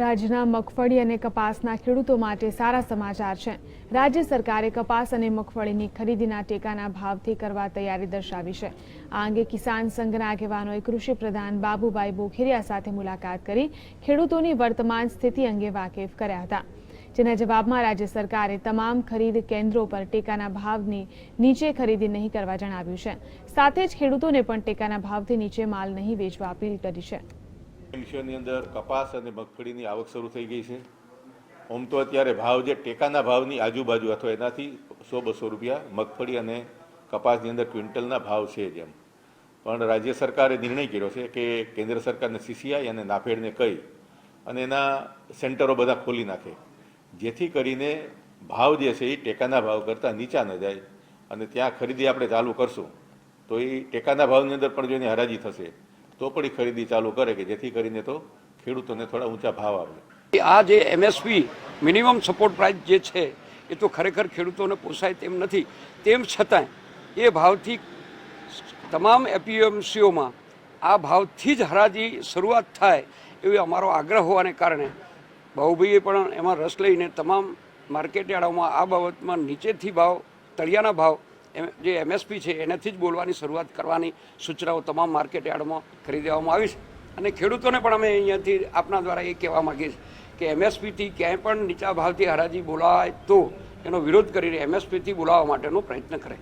રાજ્યના મગફળી અને કપાસના ખેડૂતો માટે સારા સમાચાર છે. રાજ્ય સરકારે કપાસ અને મગફળીની ખરીદીના ટેકાના ભાવથી કરવા તૈયારી દર્શાવી છે. આ અંગે કિસાન સંઘના આગેવાનોએ કૃષિ પ્રધાન બાબુભાઈ બોખેરિયા સાથે મુલાકાત કરી ખેડૂતોની વર્તમાન સ્થિતિ અંગે વાકેફ કર્યા હતા. જેના જવાબમાં રાજ્ય સરકારે તમામ ખરીદ કેન્દ્રો પર ટેકાના ભાવની નીચે ખરીદી નહીં કરવા જણાવ્યું છે. સાથે જ ખેડૂતોને પણ ટેકાના ભાવથી નીચે માલ નહીં વેચવા અપીલ કરી છે. વિષયની અંદર કપાસ અને મગફળીની આવક શરૂ થઈ ગઈ છે. આમ તો અત્યારે ભાવ જે ટેકાના ભાવની આજુબાજુ અથવા એનાથી સો બસો રૂપિયા મગફળી અને કપાસની અંદર ક્વિન્ટલના ભાવ છે જ એમ. પણ રાજ્ય સરકારે નિર્ણય કર્યો છે કે કેન્દ્ર સરકારને સીસીઆઈ અને નાફેડને કહી અને એના સેન્ટરો બધા ખોલી નાખે. જેથી કરીને ભાવ જે છે એ ટેકાના ભાવ કરતાં નીચા ન જાય અને ત્યાં ખરીદી આપણે ચાલુ કરશું. તો એ ટેકાના ભાવની અંદર પણ જો એની હરાજી થશે તો એ ખરીદી ચાલુ કરે કે જેથી કરીને તો ખેડૂતોને થોડા ઊંચા ભાવ આવે. આ જે એમએસપી મિનિમમ સપોર્ટ પ્રાઇસ જે છે, એ તો ખરેખર ખેડૂતોને પોસાય તેમ નથી. તેમ છતાંય એ ભાવથી તમામ એપીએમસીઓમાં આ ભાવથી જ હરાજી શરૂઆત થાય એવી અમારો આગ્રહ હોવાને કારણે બાહુભાઈએ પણ એમાં રસ લઈને તમામ માર્કેટયાર્ડોમાં આ બાબતમાં નીચેથી ભાવ, તળિયાના ભાવ જે એમએસપી છે, એનાથી જ બોલવાની શરૂઆત કરવાની સૂચનાઓ તમામ માર્કેટયાર્ડમાં કરી દેવામાં આવી છે. અને ખેડૂતોને પણ અમે અહીંયાથી આપના દ્વારા એ કહેવા માગીએ છીએ કે એમએસપીથી ક્યાંય પણ નીચા ભાવથી હરાજી બોલાય તો એનો વિરોધ કરીને એમએસપીથી બોલાવવા માટેનો પ્રયત્ન કરે